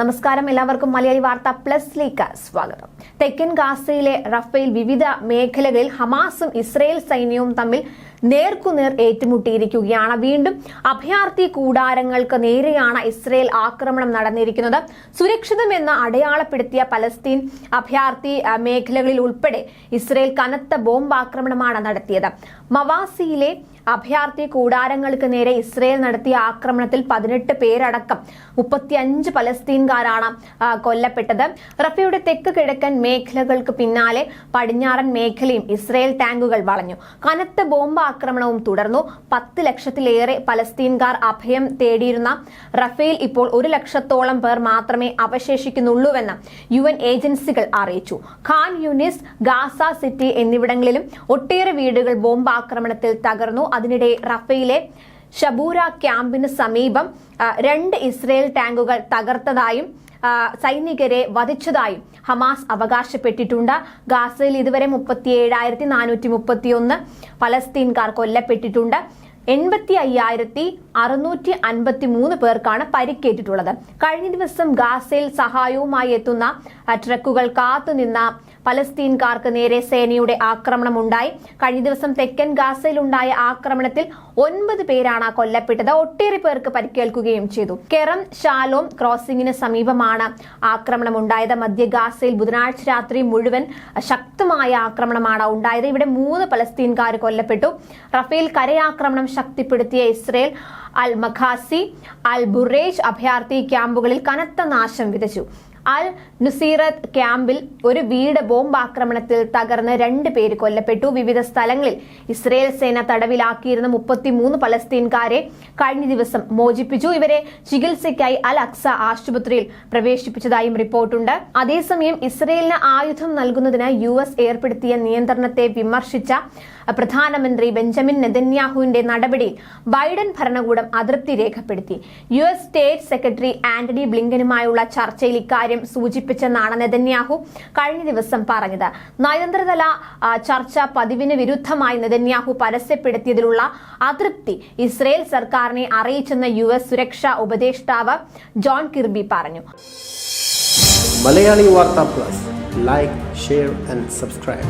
നമസ്കാരം. എല്ലാവർക്കും മലയാളി വാർത്ത പ്ലസിലേക്ക് സ്വാഗതം. തെക്കൻ ഗാസയിലെ റഫേൽ വിവിധ മേഖലകളിൽ ഹമാസും ഇസ്രയേൽ സൈന്യവും തമ്മിൽ നേർക്കുനേർ ഏറ്റുമുട്ടിയിരിക്കുകയാണ്. വീണ്ടും അഭയാർത്ഥി കൂടാരങ്ങൾക്ക് നേരെയാണ് ഇസ്രയേൽ ആക്രമണം നടന്നിരിക്കുന്നത്. സുരക്ഷിതമെന്ന് അടയാളപ്പെടുത്തിയ പലസ്തീൻ അഭയാർത്ഥി മേഖലകളിൽ ഉൾപ്പെടെ ഇസ്രയേൽ കനത്ത ബോംബ് ആക്രമണമാണ് നടത്തിയത്. മവാസിയിലെ അഭയാർത്ഥി കൂടാരങ്ങൾക്ക് നേരെ ഇസ്രയേൽ നടത്തിയ ആക്രമണത്തിൽ പതിനെട്ട് പേരടക്കം മുപ്പത്തിയഞ്ച് പലസ്തീൻകാരാണ് ആ, കൊല്ലപ്പെട്ടത്. റഫയുടെ തെക്ക് കിഴക്കൻ മേഖലകൾക്ക് പിന്നാലെ പടിഞ്ഞാറൻ മേഖലയും ഇസ്രയേൽ ടാങ്കുകൾ വളഞ്ഞു. കനത്ത ബോംബ് ആക്രമണവും തുടർന്നു. പത്ത് ലക്ഷത്തിലേറെ പലസ്തീൻകാർ അഭയം തേടിയിരുന്ന റഫേൽ ഇപ്പോൾ ഒരു ലക്ഷത്തോളം പേർ മാത്രമേ അവശേഷിക്കുന്നുള്ളൂവെന്ന് യു എൻ ഏജൻസികൾ അറിയിച്ചു. ഖാൻ യൂനിസ് ഗാസ സിറ്റി എന്നിവിടങ്ങളിലും ഒട്ടേറെ വീടുകൾ ബോംബ് ആക്രമണത്തിൽ തകർന്നു. അതിനിടെ റഫേലെ ഷബൂര ക്യാമ്പിന് സമീപം രണ്ട് ഇസ്രയേൽ ടാങ്കുകൾ തകർത്തതായും സൈനികരെ വധിച്ചതായും ഹമാസ് അവകാശപ്പെട്ടിട്ടുണ്ട്. ഗാസയിൽ ഇതുവരെ മുപ്പത്തി ഏഴായിരത്തി നാനൂറ്റി മുപ്പത്തി ഒന്ന് പലസ്തീൻകാർ കൊല്ലപ്പെട്ടിട്ടുണ്ട്. എൺപത്തി അയ്യായിരത്തി അറുന്നൂറ്റി അൻപത്തി മൂന്ന് പേർക്കാണ് പരിക്കേറ്റിട്ടുള്ളത്. കഴിഞ്ഞ ദിവസം ഗാസയിൽ സഹായവുമായി എത്തുന്ന ട്രക്കുകൾ കാത്തുനിന്ന പലസ്തീൻകാർക്ക് നേരെ സേനയുടെ ആക്രമണമുണ്ടായി. കഴിഞ്ഞ ദിവസം തെക്കൻ ഗാസയിലുണ്ടായ ആക്രമണത്തിൽ ഒൻപത് പേരാണ് കൊല്ലപ്പെട്ടത്. ഒട്ടേറെ പേർക്ക് പരിക്കേൽക്കുകയും ചെയ്തു. കെറം ഷാലോം ക്രോസിംഗിന് സമീപമാണ് ആക്രമണമുണ്ടായത്. മധ്യ ഗാസയിൽ ബുധനാഴ്ച രാത്രി മുഴുവൻ ശക്തമായ ആക്രമണമാണ് ഉണ്ടായത്. ഇവിടെ മൂന്ന് പലസ്തീൻകാർ കൊല്ലപ്പെട്ടു. റഫേൽ കരയാക്രമണം ശക്തിപ്പെടുത്തിയ Israel Al Maghazi Al Bureij അഭയാർത്ഥി ക്യാമ്പുകളിൽ കനത്ത നാശം വിതച്ചു. അൽ നുസീറത്ത് ക്യാമ്പിൽ ഒരു വീട് ബോംബാക്രമണത്തിൽ തകർന്ന് രണ്ട് പേര് കൊല്ലപ്പെട്ടു. വിവിധ സ്ഥലങ്ങളിൽ ഇസ്രയേൽ സേന തടവിലാക്കിയിരുന്ന മുപ്പത്തിമൂന്ന് പലസ്തീൻകാരെ കഴിഞ്ഞ ദിവസം മോചിപ്പിച്ചു. ഇവരെ ചികിത്സയ്ക്കായി അൽ അക്സ ആശുപത്രിയിൽ പ്രവേശിപ്പിച്ചതായും റിപ്പോർട്ടുണ്ട്. അതേസമയം ഇസ്രയേലിന് ആയുധം നൽകുന്നതിന് യു എസ് ഏർപ്പെടുത്തിയ നിയന്ത്രണത്തെ വിമർശിച്ച പ്രധാനമന്ത്രി ബെഞ്ചമിൻ നെതന്യാഹുവിന്റെ നടപടി ബൈഡൻ ഭരണകൂടം അതൃപ്തി രേഖപ്പെടുത്തി. U S state secretary Antony ബ്ലിങ്കനുമായുള്ള ചർച്ചയിൽ ഇക്കാര്യം സൂചിപ്പിച്ചെന്നാണ് നെതന്യാഹു കഴിഞ്ഞ ദിവസം പറഞ്ഞത്. നയതന്ത്രതല ചർച്ച പതിവിന് വിരുദ്ധമായി നെതന്യാഹു പരസ്യപ്പെടുത്തിയതിലുള്ള അതൃപ്തി ഇസ്രയേൽ സർക്കാരിനെ അറിയിച്ചെന്ന് യു എസ് സുരക്ഷാ ഉപദേഷ്ടാവ് ജോൺ കിർബി പറഞ്ഞു. മലയാളി വാർത്താ plus. Like share and subscribe.